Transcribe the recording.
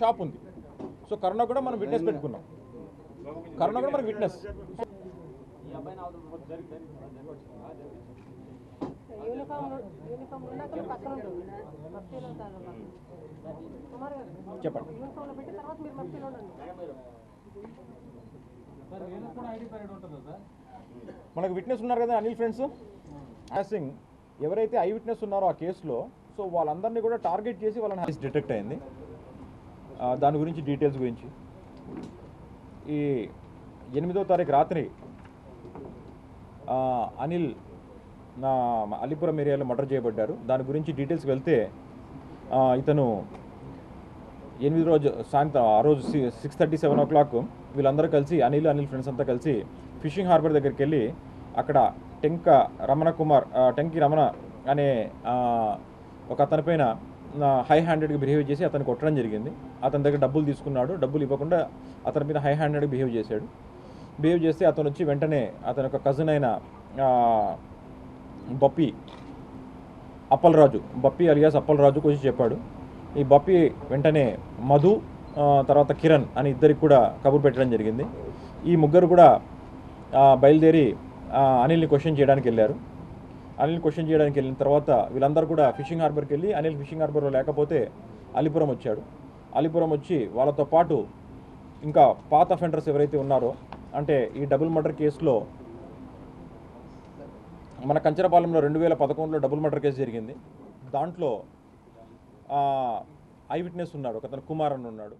Shop ఉంది. So కరుణ కూడా మనం విట్నెస్ పెట్టుకున్నాం. కరుణ కూడా మనకి విట్నెస్ చెప్పండి. మనకు విట్నెస్ ఉన్నారు కదా అనిల్ ఫ్రెండ్స్? సింగ్ ఎవరైతే ఐ విట్నెస్ ఉన్నారో ఆ కేసులో సో వాళ్ళందరినీ కూడా టార్గెట్ చేసి వాళ్ళని డిటెక్ట్ అయింది. దాని గురించి డీటెయిల్స్ గురించి. ఈ ఎనిమిదో తారీఖు రాత్రి అనిల్ నా అలీపురం ఏరియాలో మర్డర్ చేయబడ్డారు. దాని గురించి డీటెయిల్స్ వెళ్తే ఇతను ఎనిమిది రోజు సాయంత్రం ఆ రోజు six thirty seven o'clock వీళ్ళందరూ కలిసి అనిల్ అనిల్ ఫ్రెండ్స్ అంతా కలిసి ఫిషింగ్ హార్బర్ దగ్గరికి వెళ్ళి అక్కడ టెంక రమణ కుమార్ టెంకి రమణ అనే ఒక అతని పైన హై హ్యాండెడ్గా బిహేవ్ చేసి అతను కొట్టడం జరిగింది. అతని దగ్గర డబ్బులు తీసుకున్నాడు. డబ్బులు ఇవ్వకుండా అతని మీద హై హ్యాండెడ్గా బిహేవ్ చేశాడు. బిహేవ్ చేస్తే అతను వచ్చి వెంటనే అతని యొక్క కజిన్ అయిన బప్పి అప్పలరాజు బప్పి అలియాస్ అప్పలరాజుకు వచ్చి చెప్పాడు. ఈ బప్పి వెంటనే మధు తర్వాత కిరణ్ అని ఇద్దరికి కూడా కబురు పెట్టడం జరిగింది. ఈ ముగ్గురు కూడా బయలుదేరి అనిల్ని క్వశ్చన్ చేయడానికి వెళ్ళారు. అనిల్ క్వశ్చన్ చేయడానికి వెళ్ళిన తర్వాత వీళ్ళందరూ కూడా ఫిషింగ్ హార్బర్కి వెళ్ళి అనిల్ ఫిషింగ్ హార్బర్లో లేకపోతే అలీపురం వచ్చాడు. అలీపురం వచ్చి వాళ్ళతో పాటు ఇంకా పాత అఫెండర్స్ ఎవరైతే ఉన్నారో అంటే ఈ డబుల్ మర్డర్ కేసులో మన కంచరపాలెంలో రెండు వేల పదకొండులో డబుల్ మర్డర్ కేసు జరిగింది. దాంట్లో ఐ విట్నెస్ ఉన్నాడు ఒకతను కుమార్ అని ఉన్నాడు.